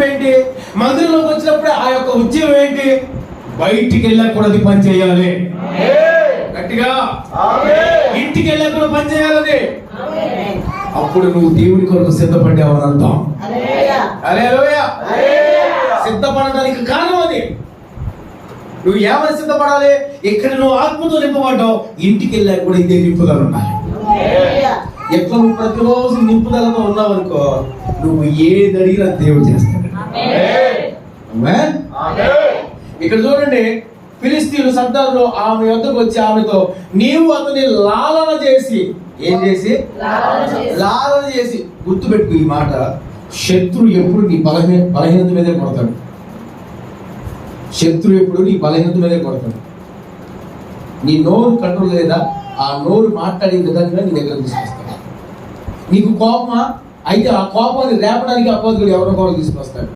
పిలుపు ఏంటి? మందిరంలోకి వచ్చినప్పుడు ఆ యొక్క ఉద్యమం ఏంటి? బయటికి వెళ్ళకూడదు పని చేయాలి. గట్టిగా. ఇంటికి వెళ్ళకుండా పని చేయాలని. అప్పుడు నువ్వు దేవుడి కొరకు సిద్ధపడ్డావని అర్థం. హల్లెలూయా. సిద్ధపడడానికి కారణం అది. నువ్వు ఏమని సిద్ధపడాలి? ఇక్కడ నువ్వు ఆత్మతో నింపబడ్డావు? ఇంటికి వెళ్ళాక కూడా ఇదే నింపుదల ఉండాలి. ఎట్లా నువ్వు ప్రతిరోజు నింపుదలతో ఉన్నావు అనుకో నువ్వు ఏది అడిగినా దేవుడు Amen? ఇక్కడ చూడండి ఫిలిస్తీన్లు సర్దార్లో ఆమె యొద్దకు వచ్చి ఆమెతో నీవు అతని లాలన చేసి ఏం చేసి? లాలన చేసి. గుర్తుపెట్టుకు ఈ మాట. శత్రువు ఎప్పుడు నీ బలహీన బలహీనత మీదే కొడతాడు. శత్రువు ఎప్పుడు నీ బలహీనత మీదే కొడతాడు. నీ నోరు కంట్రోల్ లేదా? ఆ నోరు మాట్లాడే విధంగా నీ దగ్గర తీసుకొస్తాడు. నీకు కోపమా? అయితే ఆ కోపాన్ని రేపడానికి అపోతుడు ఎవరో కూడా తీసుకొస్తాడు.